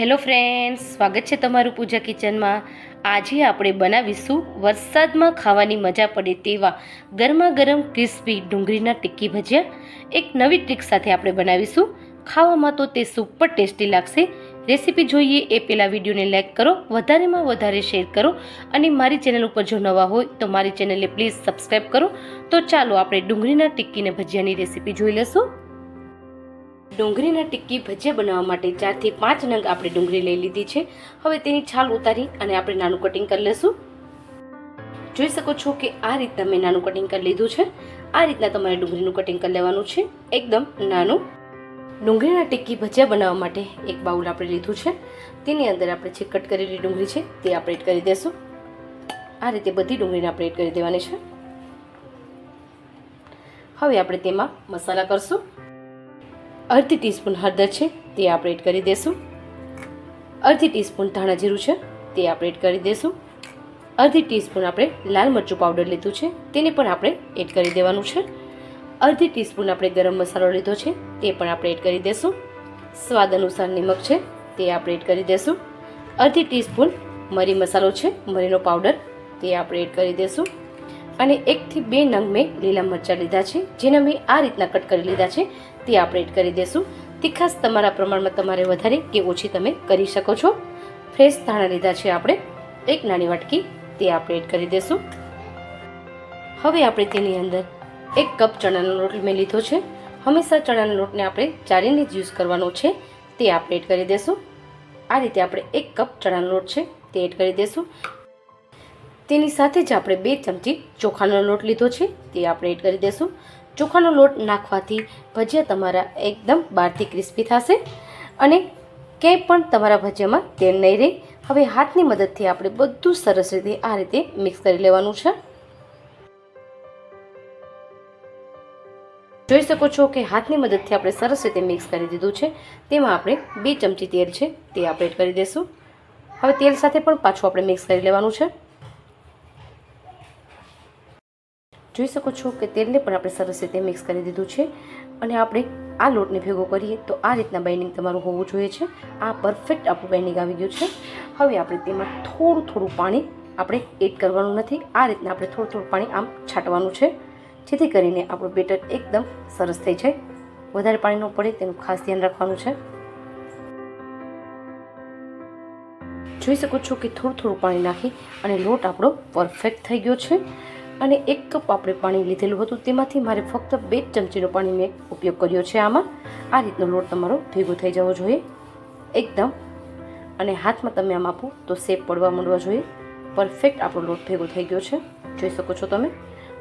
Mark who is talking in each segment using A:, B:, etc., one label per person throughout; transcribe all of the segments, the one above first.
A: Hello friends, સ્વાગત છે તમારું પૂજા કિચનમાં. આજે આપણે બનાવીશું વરસાદમાં ખાવાની મજા પડે તેવા ગરમા ગરમ ક્રિસ્પી ડુંગળીના ટિક્કી ભજીયા. એક નવી ટ્રીક સાથે આપણે બનાવીશું. ખાવામાં તો તે સુપર ટેસ્ટી લાગશે. રેસીપી જોઈએ એ પહેલાં વિડીયોને લાઇક કરો, વધારેમાં વધારે શેર કરો અને મારી ચેનલ ઉપર જો નવા હોય તો મારી ચેનલને પ્લીઝ સબસ્ક્રાઈબ કરો. તો ચાલો આપણે ડુંગળીના ટિક્કીને ભજીયાની રેસીપી જોઈ લઈશું. ડુંગળીના ટિક્કી ભજીયા બનાવવા માટે ચારથી પાંચ નંગ આપણે ડુંગળી લઈ લીધી છે. હવે તેની છાલ ઉતારી અને આપણે નાનું કટિંગ કરી લઈશું. જોઈ શકો છો કે આ રીતના મેં નાનું કટિંગ કરી લીધું છે. આ રીતના તમારે ડુંગળીનું કટિંગ કરી લેવાનું છે. એકદમ નાનું. ડુંગળીના ટિક્કી ભજીયા બનાવવા માટે એક બાઉલ આપણે લીધું છે. તેની અંદર આપણે જે કટ કરેલી ડુંગળી છે તે આપણે એડ કરી દઈશું આ રીતે બધી ડુંગળીને આપણે એડ કરી દેવાની છે. હવે આપણે તેમાં મસાલા કરશું. અડધી ટીસ્પૂન હળદર છે, તે આપણે એડ કરી દઈશું અડધી ટીસ્પૂન ધાણા જીરું છે, તે આપણે એડ કરી દઈશું અડધી ટીસ્પૂન આપણે લાલ મરચું પાવડર લીધું છે, તેને પણ આપણે એડ કરી દેવાનું છે. અડધી ટીસ્પૂન આપણે ગરમ મસાલો લીધો છે, તે પણ આપણે એડ કરી દઈશું સ્વાદ અનુસાર નિમક છે, તે આપણે એડ કરી દઈશું અડધી ટીસ્પૂન મરી મસાલો છે, મરીનો પાવડર, તે આપણે એડ કરી દઈશું અને એકથી બે નંગ મેં લીલા મરચાં લીધા છે, જેને મેં આ રીતના કટ કરી લીધા છે તે આપણે એડ કરી દઈશું તીખાસ તમારા પ્રમાણમાં તમારે વધારે કે ઓછી તમે કરી શકો છો. ફ્રેશ ધાણા લીધા છે આપણે. એક નાની વાટકી તે આપણે એડ કરી દઈશું હવે આપણે તેની અંદર એક કપ ચણાનો લોટ મેં લીધો છે. હંમેશા ચણાના લોટને આપણે ચારીને જ યુઝ કરવાનો છે. તે આપણે એડ કરી દઈશું આ રીતે આપણે એક કપ ચણાનો લોટ છે તે એડ કરી દઈશું તેની સાથે જ આપણે બે ચમચી ચોખાનો લોટ લીધો છે. તે આપણે એડ કરી દઈશું ચોખાનો લોટ નાખવાથી ભજીયા તમારા એકદમ બહારથી ક્રિસ્પી થશે અને ક્યાંય પણ તમારા ભજીયામાં તેલ નહીં રહે. હવે હાથની મદદથી આપણે બધું સરસ રીતે આ રીતે મિક્સ કરી લેવાનું છે. જોઈ શકો છો કે હાથની મદદથી આપણે સરસ રીતે મિક્સ કરી દીધું છે. તેમાં આપણે બે ચમચી તેલ છે, તે આપણે એડ કરી દઈશું. હવે તેલ સાથે પણ પાછું આપણે મિક્સ કરી લેવાનું છે. જોઈ શકો છો કે તેલને પણ આપણે સરસ રીતે મિક્સ કરી દીધું છે અને આપણે આ લોટને ભેગો કરીએ તો આ રીતના બાઇન્ડિંગ તમારું હોવું જોઈએ છે. આ પરફેક્ટ આપણું બાઇન્ડિંગ આવી ગયું છે. હવે આપણે તેમાં થોડું થોડું પાણી આપણે એડ કરવાનું નથી. આ રીતના આપણે થોડું થોડું પાણી આમ છાંટવાનું છે. જેથી કરીને આપણું બેટર એકદમ સરસ થઈ જાય. વધારે પાણી ન પડે, તેનું ખાસ ધ્યાન રાખવાનું છે. જોઈ શકો છો કે થોડું થોડું પાણી નાખી અને લોટ આપણો પરફેક્ટ થઈ ગયો છે. અને એક કપ આપણે પાણી લીધેલું હતું. તેમાંથી મારે ફક્ત બે ચમચીનો પાણી મેં ઉપયોગ કર્યો છે આમાં. આ રીતનો લોટ તમારો ભેગો થઈ જવો જોઈએ. એકદમ. અને હાથમાં તમે આમ આપો તો શેપ પડવા માંડવા જોઈએ. પરફેક્ટ આપણો લોટ ભેગો થઈ ગયો છે. જોઈ શકો છો તમે.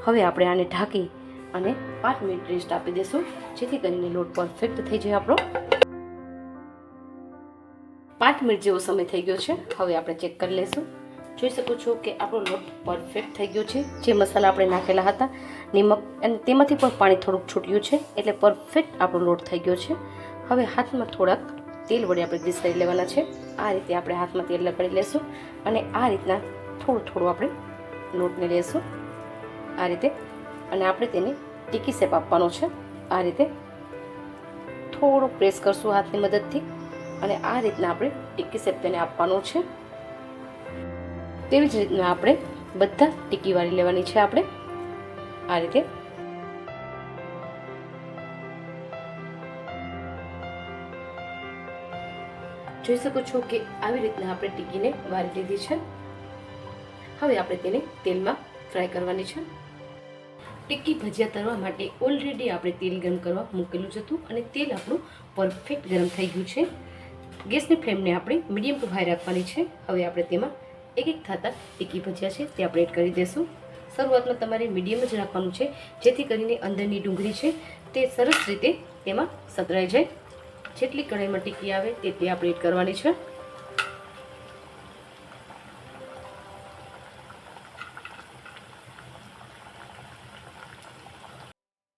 A: હવે આપણે આને ઢાંકી અને પાંચ મિનિટ રેસ્ટ આપી દઈશું જેથી કરીને લોટ પરફેક્ટ થઈ જાય આપણો. પાંચ મિનિટ જેવો સમય થઈ ગયો છે. હવે આપણે ચેક કરી લઈશું. જોઈ શકો છો કે આપણો લોટ પરફેક્ટ થઈ ગયો છે. જે મસાલા આપણે નાખેલા હતા, નિમક અને તેમાંથી પણ પાણી થોડુંક છૂટ્યું છે, એટલે પરફેક્ટ આપણો લોટ થઈ ગયો છે. હવે હાથમાં થોડાક તેલ વડે આપણે ગ્રીસ કરી લેવાના છે. આ રીતે આપણે હાથમાં તેલ લગાડી લેશું અને આ રીતના થોડું થોડું આપણે લોટને લેશું. આ રીતે અને આપણે તેને ટીકી શેપ આપવાનો છે. આ રીતે થોડું પ્રેસ કરશું હાથની મદદથી અને આ રીતના આપણે ટીકી શેપ તેને આપવાનો છે. તેવી જ રીતના આપણે બધા ટીકી વાળી લેવાની છે આપણે. આ રીતે. જોઈ શકો છો કે આવી રીતના આપણે ટીકીને વાળી લીધી છે. હવે આપણે તેને તેલમાં ફ્રાય કરવાની છે. ટિક્કી ભજીયા તળવા માટે ઓલરેડી આપણે તેલ ગરમ કરવા મૂકેલું જ હતું અને તેલ આપણું પરફેક્ટ ગરમ થઈ ગયું છે. ગેસની ફ્લેમને આપણે મીડિયમ ટુ હાઈ રાખવાની છે. હવે આપણે તેમાં એક એક થતા ટીકી ભજીયા છે, તે આપણે એડ કરી દઈશું શરૂઆતમાં તમારે મીડિયમ જ રાખવાનું છે, જેથી કરીને અંદરની ડુંગળી છે, તે સરસ રીતે તેમાં સતરાઈ જાય. જેટલી કઢાઈમાં ટીકી આવે તેટલી આપણે એડ કરવાની છે.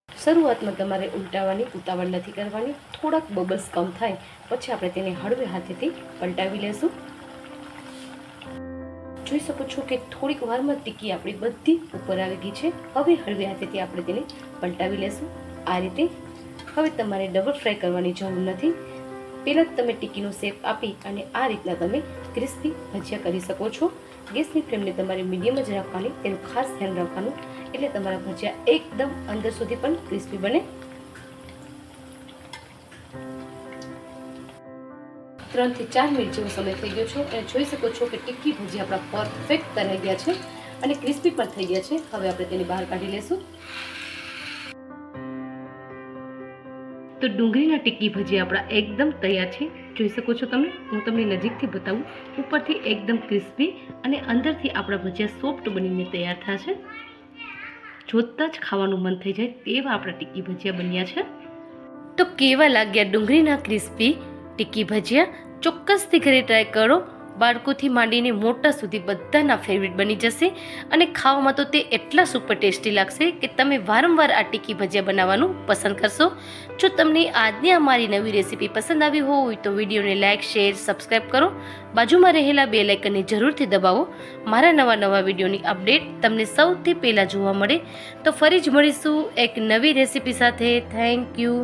A: શરૂઆતમાં તમારે ઉલટાવવાની ઉતાવળ નથી કરવાની. થોડાક બબલ્સ કમ થાય, પછી આપણે તેને હળવે હાથેથી પલટાવી લેશું. જોઈ શકો છો કે થોડીક વારમાં ટીકી આપણી બધી ઉપર આવી ગઈ છે. હવે હળવે હાથેથી આપણે તેને પલટાવી લેશું. આ રીતે હવે તમારે ડબલ ફ્રાય કરવાની જરૂર નથી. પહેલાં તમે ટીકીનો શેપ આપી અને આ રીતના તમે ક્રિસ્પી ભજીયા કરી શકો છો. ગેસની ફ્લેમને તમારે મીડિયમ જ રાખવાની, તેનું ખાસ ધ્યાન રાખવાનું. એટલે તમારા ભજીયા એકદમ અંદર સુધી પણ ક્રિસ્પી બને. ત્રણથી ચાર મિનિટ જેવો સમય થઈ ગયો છે. અને જોઈ શકો છો કે ટિક્કી ભજી આપણા પરફેક્ટ તરાઈ ગયા છે અને ક્રિસ્પી પણ થઈ ગયા છે. હવે આપણે તેને બહાર કાઢી લેશું. તો ડુંગળીના ટિક્કી ભજી આપણા એકદમ તૈયાર છે. જોઈ શકો છો તમે? હું તમને નજીકથી બતાવું. ઉપરથી એકદમ ક્રિસ્પી અને અંદરથી આપણા ભજીયા સોફ્ટ બનીને તૈયાર થશે જોતાં જ ખાવાનું મન થઈ જાય તેવા આપણા ટિક્કી ભજીયા બન્યા છે. તો કેવા લાગ્યા ડુંગળીના ક્રિસ્પી ટિક્કી ભજીયા ચોક્કસથી ઘરે ટ્રાય કરો. બાળકોથી માંડીને મોટા સુધી બધાના ફેવરિટ બની જશે અને ખાવામાં તો તે એટલા સુપર ટેસ્ટી લાગશે કે તમે વારંવાર આ ટિક્કી ભજીયા બનાવવાનું પસંદ કરશો. જો તમને આજની અમારી નવી રેસીપી પસંદ આવી હોય તો વિડીયોને લાઇક શેર સબસ્ક્રાઈબ કરો. બાજુમાં રહેલા બે લાઇકનને જરૂરથી દબાવો. મારા નવા નવા વિડીયોની અપડેટ તમને સૌથી પહેલાં જોવા મળે. તો ફરી જ મળીશું એક નવી રેસીપી સાથે. Thank you